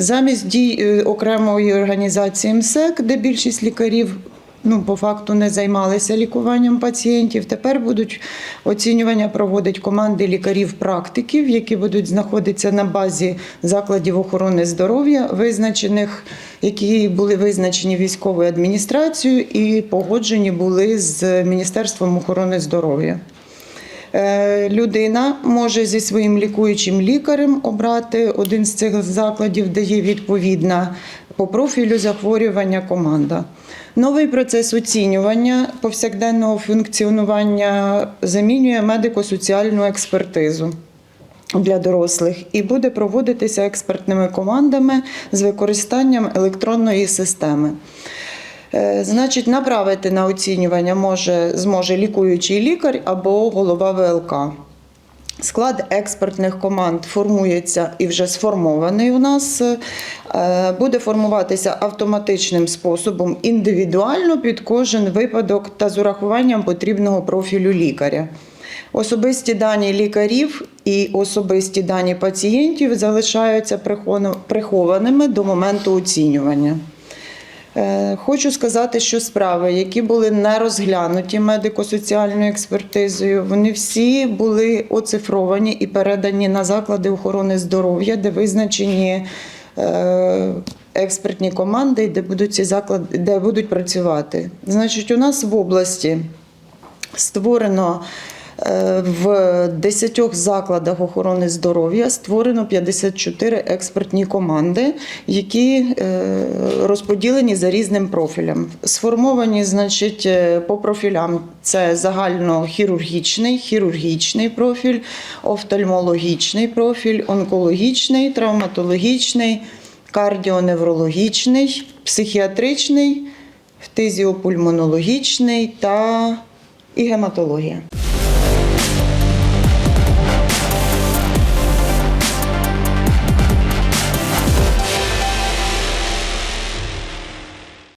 Замість дій е, окремої організації МСЕК, де більшість лікарів ну, по факту не займалися лікуванням пацієнтів, тепер будуть оцінювання проводити команди лікарів-практиків, які будуть знаходитися на базі закладів охорони здоров'я, визначених, які були визначені військовою адміністрацією і погоджені були з Міністерством охорони здоров'я. Е, Людина може зі своїм лікуючим лікарем обрати один з цих закладів, де є відповідна по профілю захворювання команда. Новий процес оцінювання повсякденного функціонування замінює медико-соціальну експертизу для дорослих і буде проводитися експертними командами з використанням електронної системи. Е, Значить, направити на оцінювання може, зможе лікуючий лікар або голова ВЛК. Склад експертних команд формується і вже сформований у нас. е, Буде формуватися автоматичним способом індивідуально під кожен випадок та з урахуванням потрібного профілю лікаря. Особисті дані лікарів і особисті дані пацієнтів залишаються прихованими до моменту оцінювання. Е, Хочу сказати, що справи, які були не розглянуті медико-соціальною експертизою, вони всі були оцифровані і передані на заклади охорони здоров'я, де визначені е, експертні команди, де будуть ці заклади, де будуть працювати. Значить, у нас в області створено в 10 закладах охорони здоров'я створено 54 експертні команди, які е, розподілені за різним профілем. Сформовані, значить, е, по профілям це загальнохірургічний, хірургічний профіль, офтальмологічний профіль, онкологічний, травматологічний, кардіоневрологічний, психіатричний, фтизіопульмонологічний та і гематологія.